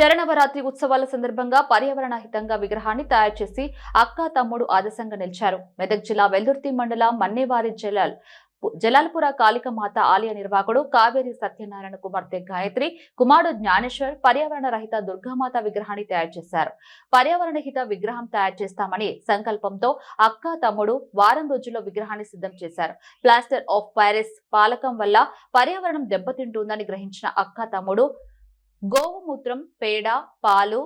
శరణవరాత్రి ఉత్సవాల సందర్భంగా పర్యావరణ హితంగా విగ్రహాన్ని తయారు చేసి అక్క తమ్ముడు ఆదర్శంగా నిలిచారు. మెదక్ జిల్లా వెల్దుర్తి మండలం మన్నేవారి జలాల్ జలాల్పుర కాళికమాత ఆలయ నిర్వాహకుడు కావేరి సత్యనారాయణ కుమార్తె గాయత్రి కుమారుడు జ్ఞానేశ్వర్ పర్యావరణ రహిత దుర్గామాత విగ్రహాన్ని తయారు చేశారు. పర్యావరణ హిత విగ్రహం తయారు చేస్తామని సంకల్పంతో అక్క తమ్ముడు వారం రోజుల్లో విగ్రహాన్ని సిద్ధం చేశారు. ప్లాస్టర్ ఆఫ్ ప్యారిస్ పాలకం వల్ల పర్యావరణం దెబ్బతింటుందని గ్రహించిన అక్క తమ్ముడు గోవుమూత్రం పేడ పాలు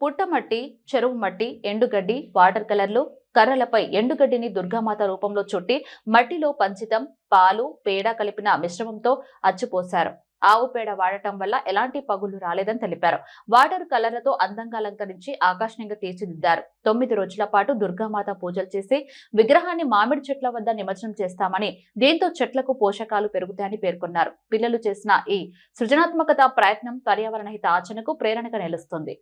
పుట్టమట్టి చెరువు మట్టి ఎండుగడ్డి వాటర్ కలర్లు కర్రలపై ఎండుగడ్డిని దుర్గామాత రూపంలో చుట్టి మట్టిలో పంచితం పాలు పేడ కలిపిన మిశ్రమంతో అచ్చుపోశారు. ఆవు పేడ వాడటం వల్ల ఎలాంటి పగుళ్ళు రాలేదని తెలిపారు. వాటర్ కలర్లతో అందంగా అలంకరించి ఆకర్షణీయంగా తీర్చిదిద్దారు. తొమ్మిది రోజుల పాటు దుర్గామాత పూజలు చేసి విగ్రహాన్ని మామిడి చెట్ల వద్ద నిమజ్జనం చేస్తామని దీంతో చెట్లకు పోషకాలు పెరుగుతాయని పేర్కొన్నారు. పిల్లలు చేసిన ఈ సృజనాత్మకత ప్రయత్నం పర్యావరణ హిత ఆచరణకు ప్రేరణగా నిలుస్తుంది.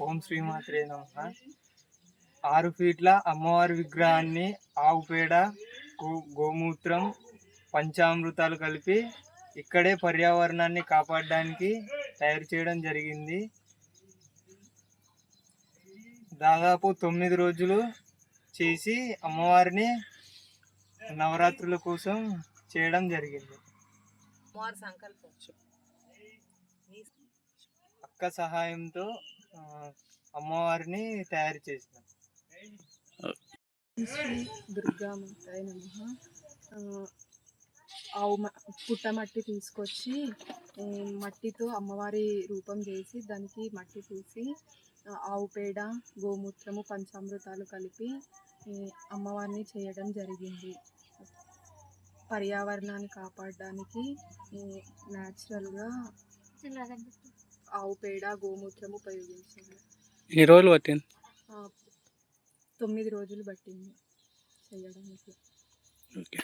ఓం శ్రీమాత్రే నమ. ఆరు ఫీట్ల అమ్మవారి విగ్రహాన్ని ఆవు పేడ గో గోమూత్రం పంచామృతాలు కలిపి ఇక్కడే పర్యావరణాన్ని కాపాడడానికి తయారు చేయడం జరిగింది. దాదాపు తొమ్మిది రోజులు చేసి అమ్మవారిని నవరాత్రుల కోసం చేయడం జరిగింది. అక్క సహాయంతో అమ్మవారిని తయారు చేసినాం. శ్రీ దుర్గామాతాయ నమ. ఆవు మ- పుట్టమట్టి తీసుకొచ్చి మట్టితో అమ్మవారి రూపం చేసి దానికి మట్టి పూసి ఆ, ఆవు పేడ గోమూత్రము పంచామృతాలు కలిపి అమ్మవారిని చేయడం జరిగింది. పర్యావరణాన్ని కాపాడడానికి న్యాచురల్గా ఆవు పేడ గోమూత్రం ఉపయోగించాము ఎన్ని రోజులు పట్టింది? తొమ్మిది రోజులు పట్టింది చేయడానికి ఓకే.